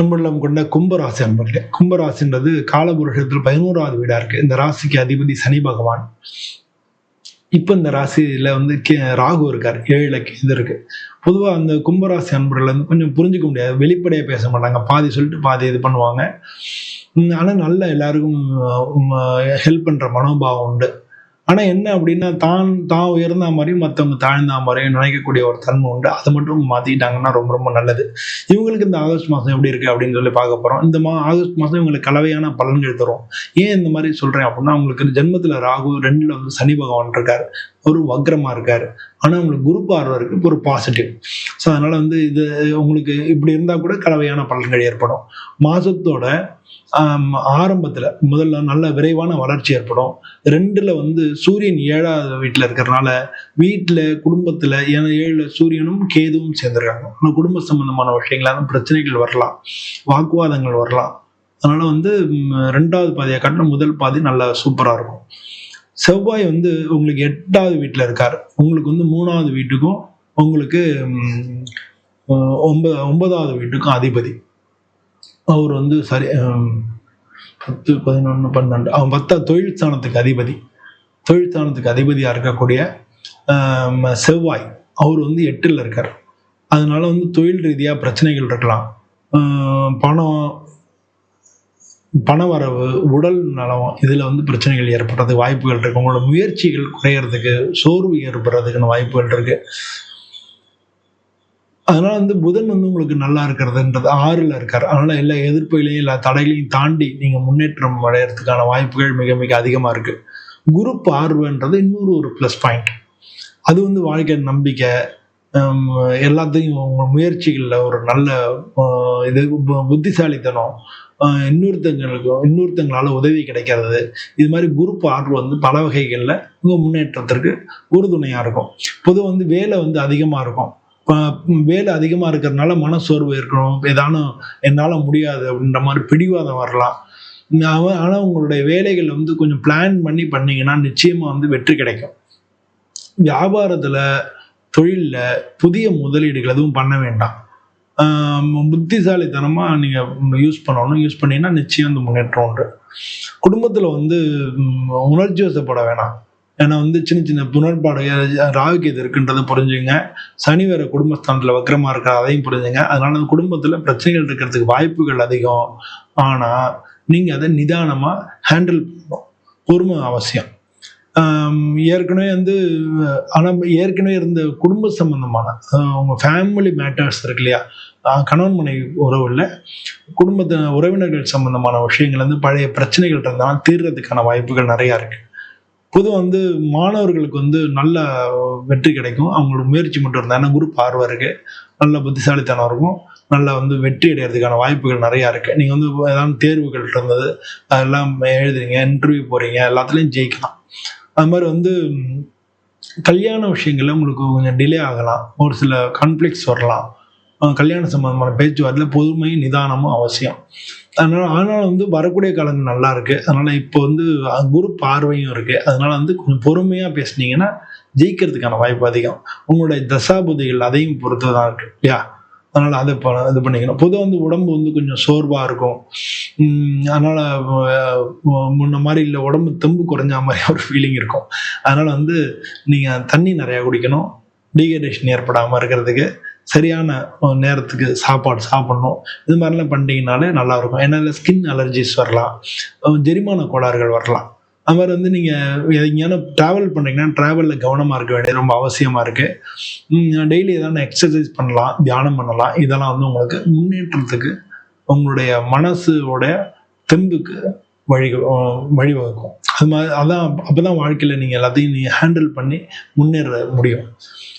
அன்புள்ளம் கொண்ட கும்பராசி அன்பர்களே கும்பராசின்றது காலபுருஷத்தில் பதினோராவது வீடா இருக்கு. இந்த ராசிக்கு அதிபதி சனி பகவான். இப்போ இந்த ராசியில வந்து கே- ராகு இருக்கார். ஏழுல இது இருக்கு. பொதுவாக அந்த கும்பராசி அன்பர்கள் வந்து கொஞ்சம் புரிஞ்சுக்க முடியாது. வெளிப்படையாக பேச மாட்டாங்க. பாதி சொல்லிட்டு பாதி இது பண்ணுவாங்க. ஆனால் நல்ல எல்லாருக்கும் ஹெல்ப் பண்ணுற மனோபாவம் உண்டு. ஆனா என்ன அப்படின்னா தான் தான் உயர்ந்த மாதிரியும் மற்றவங்க தாழ்ந்த மாதிரியும் நினைக்கக்கூடிய ஒரு தன்மை உண்டு. அதை மட்டும் மாத்திக்கிட்டாங்கன்னா ரொம்ப ரொம்ப நல்லது. இவங்களுக்கு இந்த ஆகஸ்ட் மாதம் எப்படி இருக்கு அப்படின்னு சொல்லி பார்க்க போறோம். இந்த மா ஆகஸ்ட் மாதம் இவங்களுக்கு கலவையான பலன்கள் தரும். ஏன் இந்த மாதிரி சொல்றேன் அப்படின்னா அவங்களுக்கு ஜென்மத்துல ராகு ரெண்டுல வந்து சனி பகவான் இருக்காரு. ஒரு வக்ரமா இருக்காரு. ஆனா உங்களுக்கு குரு பார்வை இருக்கு இப்போ ஒரு பாசிட்டிவ் ஸோ அதனால வந்து இது உங்களுக்கு இப்படி இருந்தா கூட கலவையான பலன்கள் ஏற்படும். மாசத்தோட ஆரம்பத்தில் முதல்ல நல்ல விரைவான வளர்ச்சி ஏற்படும். ரெண்டில் வந்து சூரியன் ஏழாவது வீட்டில் இருக்கிறதுனால வீட்டில் குடும்பத்தில் ஏன்னா ஏழு சூரியனும் கேதுவும் சேர்ந்துருக்காங்க. ஆனால் குடும்ப சம்பந்தமான விஷயங்களான பிரச்சனைகள் வரலாம். வாக்குவாதங்கள் வரலாம். அதனால் வந்து ரெண்டாவது பாதியை காட்டின முதல் பாதி நல்லா சூப்பராக இருக்கும். செவ்வாய் வந்து உங்களுக்கு எட்டாவது வீட்டில் இருக்கார். உங்களுக்கு வந்து மூணாவது வீட்டுக்கும் உங்களுக்கு ஒன்பது ஒன்பதாவது வீட்டுக்கும் அதிபதி. அவர் வந்து சரி பத்து பதினொன்று பன்னெண்டு அவன் பத்தா தொழில் ஸ்தானத்துக்கு அதிபதி. தொழில் ஸ்தானத்துக்கு அதிபதியாக இருக்கக்கூடிய செவ்வாய் அவர் வந்து எட்டில் இருக்கார். அதனால வந்து தொழில் ரீதியாக பிரச்சனைகள் இருக்கலாம். பணம் பணம் பணவரவு உடல் நலம் இதில் வந்து பிரச்சனைகள் ஏற்படுறதுக்கு வாய்ப்புகள் இருக்குது உங்களோட முயற்சிகள் குறையறதுக்கு சோர்வு ஏற்படுறதுக்கான வாய்ப்புகள் இருக்குது அதனால வந்து புதன் வந்து உங்களுக்கு நல்லா இருக்கிறதுன்றது ஆறுல இருக்கார். அதனால எல்லா எதிர்ப்புகளையும் எல்லா தடைகளையும் தாண்டி நீங்க முன்னேற்றம் அடையறதுக்கான வாய்ப்புகள் மிக மிக அதிகமா இருக்கு. குரு பார்வைன்றது இன்னொரு ஒரு ப்ளஸ் பாயிண்ட் அது வந்து வாழ்க்கை நம்பிக்கை எல்லாத்தையும் உங்க முயற்சிகளில் ஒரு நல்ல இது பு- புத்திசாலித்தனம் இன்னொருத்தங்களுக்கும் இன்னொருத்தங்களால உதவி கிடைக்கிறது. இது மாதிரி குரூப் ஆர்வம் வந்து பல வகைகளில் உங்கள் முன்னேற்றத்திற்கு உறுதுணையாக இருக்கும். பொதுவாக வந்து வேலை வந்து அதிகமாக இருக்கும். வேலை அதிகமாக இருக்கிறதுனால மனசோர்வு இருக்கணும் ஏதானும் என்னால் முடியாது அப்படின்ற மாதிரி பிடிவாதம் வரலாம். ஆனால் உங்களுடைய வேலைகள் வந்து கொஞ்சம் பிளான் பண்ணி பண்ணீங்கன்னா நிச்சயமாக வந்து வெற்றி கிடைக்கும். வியாபாரத்தில் தொழிலில் புதிய முதலீடுகள் எதுவும் பண்ண வேண்டாம். புத்திசாலித்தனமாக நீங்கள் யூஸ் பண்ணணும். யூஸ் பண்ணிங்கன்னா நிச்சயம் வந்து முன்னேற்றம் உண்டு. குடும்பத்தில் வந்து உணர்ச்சி வசப்பட வேணாம். ஏன்னா வந்து சின்ன சின்ன புனர்பாடு ராகுக்கு இது இருக்குன்றதை புரிஞ்சுங்க. சனி வேற குடும்பஸ்தானத்தில் வக்கரமாக இருக்கிற அதையும் புரிஞ்சுங்க. அதனால அந்த குடும்பத்தில் பிரச்சனைகள் இருக்கிறதுக்கு வாய்ப்புகள் அதிகம். ஆனால் நீங்கள் அதை நிதானமாக ஹேண்டில் பண்ணணும். பொறுமை அவசியம். ஏற்கனவே வந்து ஆனால் ஏற்கனவே இருந்த குடும்ப சம்பந்தமான உங்கள் ஃபேமிலி மேட்டர்ஸ் இருக்கு இல்லையா? கணவன் மனைவி உறவில் குடும்பத்து உறவினர்கள் சம்பந்தமான விஷயங்கள் வந்து பழைய பிரச்சனைகள் இருந்தாலும் தீர்றதுக்கான வாய்ப்புகள் நிறையா இருக்குது பொதுவா வந்து மாணவர்களுக்கு வந்து நல்ல வெற்றி கிடைக்கும். அவங்களோட முயற்சி மட்டும் இருந்தா ஏன்னா ஆர்வம் பார்வை இருக்கு. நல்ல புத்திசாலித்தனம் இருக்கும். நல்லா வந்து வெற்றி அடைகிறதுக்கான வாய்ப்புகள் நிறையா இருக்குது நீங்கள் வந்து ஏதாவது தேர்வுகள் இருந்தது அதெல்லாம் எழுதுறீங்க இன்டர்வியூ போகிறீங்க எல்லாத்துலேயும் ஜெயிக்கலாம். அது மாதிரி வந்து கல்யாண விஷயங்கள்ல உங்களுக்கு கொஞ்சம் டிலே ஆகலாம். ஒரு சில கான்ஃப்ளிக்ஸ் வரலாம். கல்யாண சம்பந்தமான பேச்சுவார்த்தையில் பொதுமை நிதானமும் அவசியம். அதனால ஆனால் வந்து வரக்கூடிய காலங்கள் நல்லா இருக்கு. அதனால இப்போ வந்து குரு பார்வையும் இருக்கு. அதனால வந்து கொஞ்சம் பொறுமையா பேசுனீங்கன்னா ஜெயிக்கிறதுக்கான வாய்ப்பு அதிகம். உங்களுடைய தசாபுதிகள் அதையும் பொறுத்து தான் இருக்கு இல்லையா? அதனால அதை ப- இது பண்ணிக்கணும். பொதுவாக வந்து உடம்பு வந்து கொஞ்சம் சோர்வாக இருக்கும். அதனால் முன்ன மாதிரி இல்லை உடம்பு தெம்பு குறைஞ்ச மாதிரி ஒரு ஃபீலிங் இருக்கும். அதனால் வந்து நீங்கள் தண்ணி நிறையா குடிக்கணும். டீஹைட்ரேஷன் ஏற்படாமல் இருக்கிறதுக்கு. சரியான நேரத்துக்கு சாப்பாடு சாப்பிடணும். இது மாதிரிலாம் பண்ணிட்டீங்கனாலே நல்லா இருக்கும் ஏன்னா ஸ்கின் அலர்ஜிஸ் வரலாம். ஜெரிமான கோளாறுகள் வரலாம். அது மாதிரி வந்து நீங்கள் எங்கேயான ட்ராவல் பண்ணீங்கன்னா ட்ராவலில் கவனமாக இருக்க வேண்டியது ரொம்ப அவசியமாக இருக்குது டெய்லி ஏதாவது எக்ஸசைஸ் பண்ணலாம் தியானம் பண்ணலாம். இதெல்லாம் வந்து உங்களுக்கு முன்னேற்றத்துக்கு உங்களுடைய மனசோட தெம்புக்கு வழி வழிவகுக்கும். அது மாதிரி அதான் அப்பதான் வாழ்க்கையில நீங்க எல்லாத்தையும் நீங்கள் ஹேண்டில் பண்ணி முன்னேற முடியும்.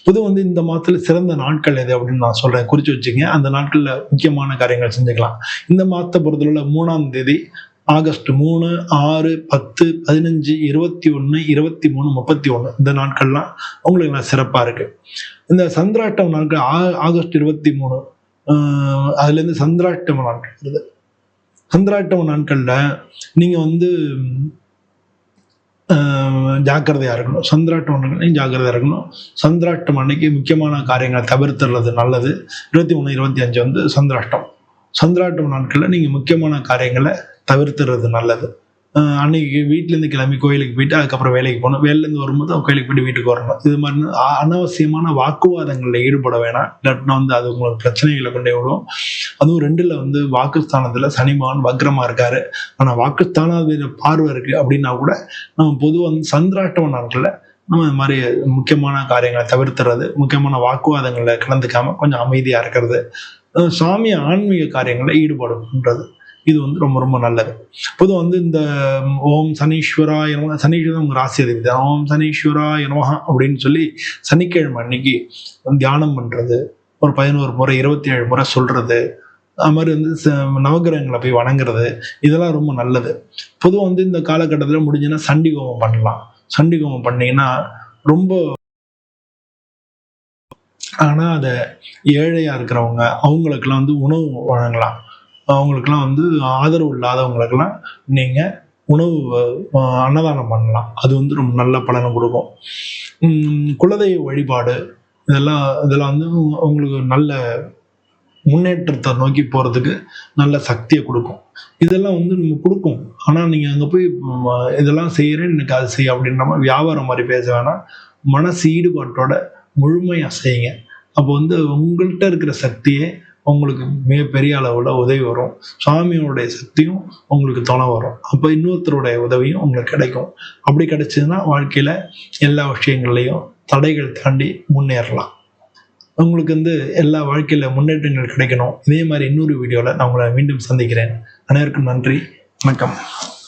பொது வந்து இந்த மாதத்துல சிறந்த நாட்கள் எது அப்படின்னு நான் சொல்றேன். குறிச்சு வச்சுங்க அந்த நாட்கள்ல முக்கியமான காரியங்கள் செஞ்சுக்கலாம். இந்த மாதத்தை பொறுத்தவரை மூணாம் தேதி ஆகஸ்ட் மூணு ஆறு பத்து பதினஞ்சு இருபத்தி ஒன்று இருபத்தி மூணு முப்பத்தி ஒன்று இந்த நாட்கள்லாம் உங்களுக்கு நல்லா சிறப்பாக இருக்கு. இந்த சந்திராட்டம் நாட்கள் ஆ- ஆகஸ்ட் இருபத்தி மூணு அதுலேருந்து சந்திராட்டம் நாட்கள் வருது. சந்திராட்டம் நாட்களில் நீங்கள் வந்து ஜாக்கிரதையாக இருக்கணும். சந்திராட்டம் அன்னைக்கு ஜாக்கிரதையாக இருக்கணும். சந்திராட்டம் அன்னைக்கு முக்கியமான காரியங்களை தவிர்த்துறது நல்லது. இருபத்தி மூணு இருபத்தி அஞ்சு வந்து சந்திராஷ்டம் சந்திராட்டம் நாட்களில் நீங்கள் முக்கியமான காரியங்களை தவிர்த்துறது நல்லது. அன்னைக்கு வீட்டிலேருந்து கிளம்பி கோயிலுக்கு போயிட்டு அதுக்கப்புறம் வேலைக்கு போகணும் வேலையிலேருந்து வரும்போது அவங்க கோயிலுக்கு போயிட்டு வீட்டுக்கு வரணும் இது மாதிரி அனாவசியமான வாக்குவாதங்களில் ஈடுபட வேணாம். இல்லாட்டினா வந்து அது உங்களுக்கு பிரச்சனைகளை கொண்டே விடும். அதுவும் ரெண்டில் வந்து வாக்குஸ்தானத்தில் சனி வக்ரமாக இருக்காரு. ஆனால் வாக்குஸ்தான பார்வை இருக்குது அப்படின்னா கூட நம்ம பொதுவாக வந்து சந்திராட்டம நாட்களில் நம்ம இந்த மாதிரி முக்கியமான காரியங்களை தவிர்த்துறது முக்கியமான வாக்குவாதங்களில் கலந்துக்காம கொஞ்சம் அமைதியாக இருக்கிறது சாமி ஆன்மீக காரியங்களில் ஈடுபடுன்றது இது வந்து ரொம்ப ரொம்ப நல்லது. பொதுவாக வந்து இந்த ஓம் சனீஸ்வரா நமஹ சனீஸ்வரன் உங்க ராசி அதிபதி. ஓம் சனீஸ்வரா நமஹ அப்படின்னு சொல்லி சனிக்கிழமை அன்னைக்கு தியானம் பண்றது ஒரு பதினோரு முறை இருபத்தி ஏழு முறை சொல்றது அது மாதிரி வந்து ச- நவக்கிரகங்களை போய் வணங்குறது இதெல்லாம் ரொம்ப நல்லது. பொதுவாக வந்து இந்த காலகட்டத்தில் முடிஞ்சுன்னா சண்டி ஹோமம் பண்ணலாம். சண்டி ஹோமம் பண்ணீங்கன்னா ரொம்ப ஆனால் அதை ஏழையாக இருக்கிறவங்க அவங்களுக்கெல்லாம் வந்து உணவு வழங்கலாம். அவங்களுக்கெல்லாம் வந்து ஆதரவு இல்லாதவங்களுக்கெல்லாம் நீங்கள் உணவு அன்னதானம் பண்ணலாம். அது வந்து ரொம்ப நல்ல பலனை கொடுக்கும். குலதெய்வ வழிபாடு இதெல்லாம் இதெல்லாம் வந்து உங்களுக்கு நல்ல முன்னேற்றத்தை நோக்கி போகிறதுக்கு நல்ல சக்தியை கொடுக்கும். இதெல்லாம் வந்து நம்ம கொடுக்கும். ஆனால் நீங்கள் அங்கே போய் இதெல்லாம் செய்கிறேன் எனக்கு அது செய்ய அப்படின்னா நம்ம வியாபாரம் மாதிரி பேச வேணாம். மனசு ஈடுபாட்டோட முழுமையாக செய்யுங்க. அப்போ வந்து உங்கள்கிட்ட இருக்கிற சக்தியை உங்களுக்கு மிகப்பெரிய அளவில் உதவி வரும். சாமியோடைய சக்தியும் உங்களுக்கு துணை வரும். அப்போ இன்னொருத்தருடைய உதவியும் உங்களுக்கு கிடைக்கும். அப்படி கிடைச்சதுன்னா வாழ்க்கையில் எல்லா விஷயங்கள்லையும் தடைகள் தாண்டி முன்னேறலாம். உங்களுக்கு வந்து எல்லா வாழ்க்கையில் முன்னேற்றங்கள் கிடைக்கணும். இதே மாதிரி இன்னொரு வீடியோவில் நான் உங்களை மீண்டும் சந்திக்கிறேன். அனைவருக்கும் நன்றி. வணக்கம்.